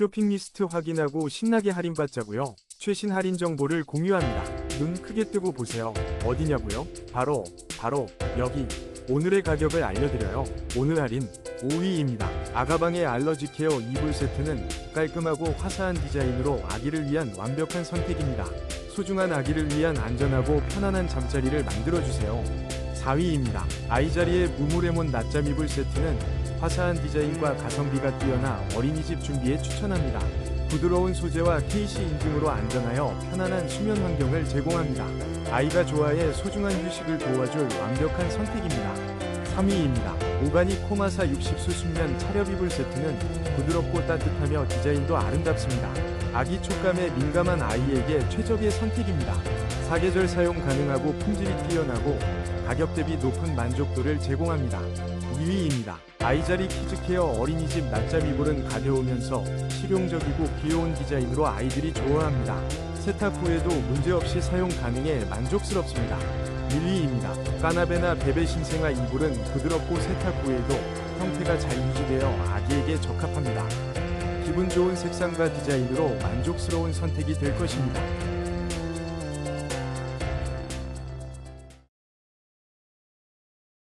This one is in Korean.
쇼핑 리스트 확인하고 신나게 할인받자고요. 최신 할인 정보를 공유합니다. 눈 크게 뜨고 보세요. 어디냐고요? 바로 바로 여기. 오늘의 가격을 알려드려요. 오늘 할인 5위입니다. 아가방의 알러지 케어 이불 세트는 깔끔하고 화사한 디자인으로 아기를 위한 완벽한 선택입니다. 소중한 아기를 위한 안전하고 편안한 잠자리를 만들어주세요. 4위입니다. 아이자리의 무모레몬 낮잠 이불 세트는 화사한 디자인과 가성비가 뛰어나 어린이집 준비에 추천합니다. 부드러운 소재와 KC 인증으로 안전하여 편안한 수면 환경을 제공합니다. 아이가 좋아해 소중한 휴식을 도와줄 완벽한 선택입니다. 3위입니다. 오가닉 코마사 60수 순면 차렵 이불 세트는 부드럽고 따뜻하며 디자인도 아름답습니다. 아기 촉감에 민감한 아이에게 최적의 선택입니다. 사계절 사용 가능하고 품질이 뛰어나고 가격 대비 높은 만족도를 제공합니다. 2위 입니다. 아이자리 키즈케어 어린이집 낮잠 이불은 가벼우면서 실용적이고 귀여운 디자인으로 아이들이 좋아합니다. 세탁 후에도 문제없이 사용 가능해 만족스럽습니다. 1위입니다. 까나베나 베베 신생아 이불은 부드럽고 세탁 후에도 형태가 잘 유지되어 아기에게 적합합니다. 기분 좋은 색상과 디자인으로 만족스러운 선택이 될 것입니다.